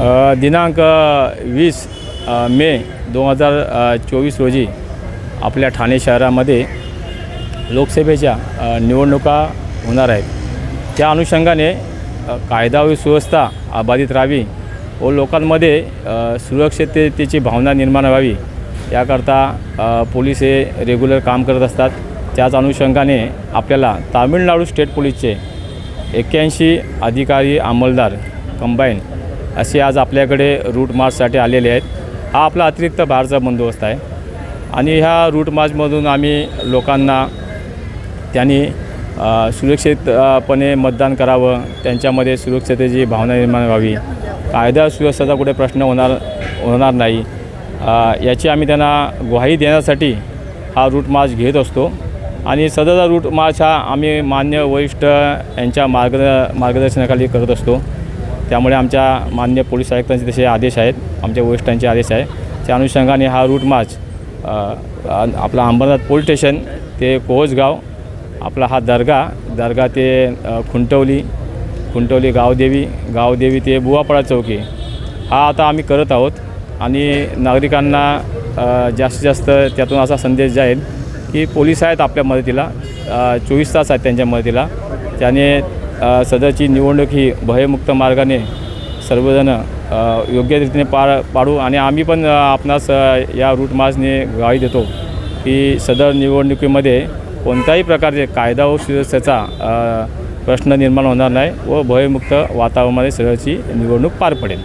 दिनांक वीस मे दोन हजार चोवीस रोजी आपल्या ठाणे शहरामध्ये लोकसभेच्या निवडणुका होणार आहेत. त्या अनुषंगाने कायदा व सुव्यवस्था अबाधित राहावी व लोकांमध्ये सुरक्षिततेची भावना निर्माण व्हावी याकरता पोलीस हे रेग्युलर काम करत असतात. त्याच अनुषंगाने आपल्याला तामिळनाडू स्टेट पोलीसचे एक्क्याऐंशी अधिकारी अंमलदार कंबाईन असे आज आपल्याकडे रूट मार्चसाठी आलेले आहेत. हा आपला अतिरिक्त भारचा बंदोबस्त आहे. आणि ह्या रूट मार्चमधून आम्ही लोकांना त्यांनी सुरक्षितपणे मतदान करावं. त्यांच्यामध्ये सुरक्षतेची भावना निर्माण व्हावी. कायदा सुव्यवस्थेचा कुठे प्रश्न होणार होणार नाही. याची आम्ही त्यांना ग्वाही देण्यासाठी हा रूट मार्च घेत असतो. आणि सदरचा रूट मार्च हा आम्ही मान्य वरिष्ठ यांच्या मार्ग मार्गदर्शनाखाली करत असतो. त्यामुळे आमच्या मान्य पोलीस आयुक्तांचे तसे आदेश आहेत आमच्या वरिष्ठांचे आदेश आहे. त्या अनुषंगाने हा रूट मार्च आपला अंबरनाथ पोलीस स्टेशन ते कोहजगाव आपला हा दर्गा दर्गा ते खुंटवली खुंटवली गावदेवी गावदेवी ते बुवापाडा चौकी. हा आता आम्ही करत आहोत आणि नागरिकांना जास्तीत जास्त त्यातून असा संदेश जाईल की पोलीस आहेत आपल्या मदतीला चोवीस तास आहेत त्यांच्या मदतीला. त्याने सध्याची सदरची निवडणूक ही भयमुक्त मार्गाने सर्वजण योग्य रीतीने पार पाडू आणि आम्ही पण आपणास या रूट मार्चने ग्वाही देतो की सदर निवडणुकीमध्ये कोणत्याही प्रकारचे कायदा व सुव्यवस्थेचा प्रश्न निर्माण होणार नाही व भयमुक्त वातावरणामध्ये सदरची निवडणूक पार पडेल.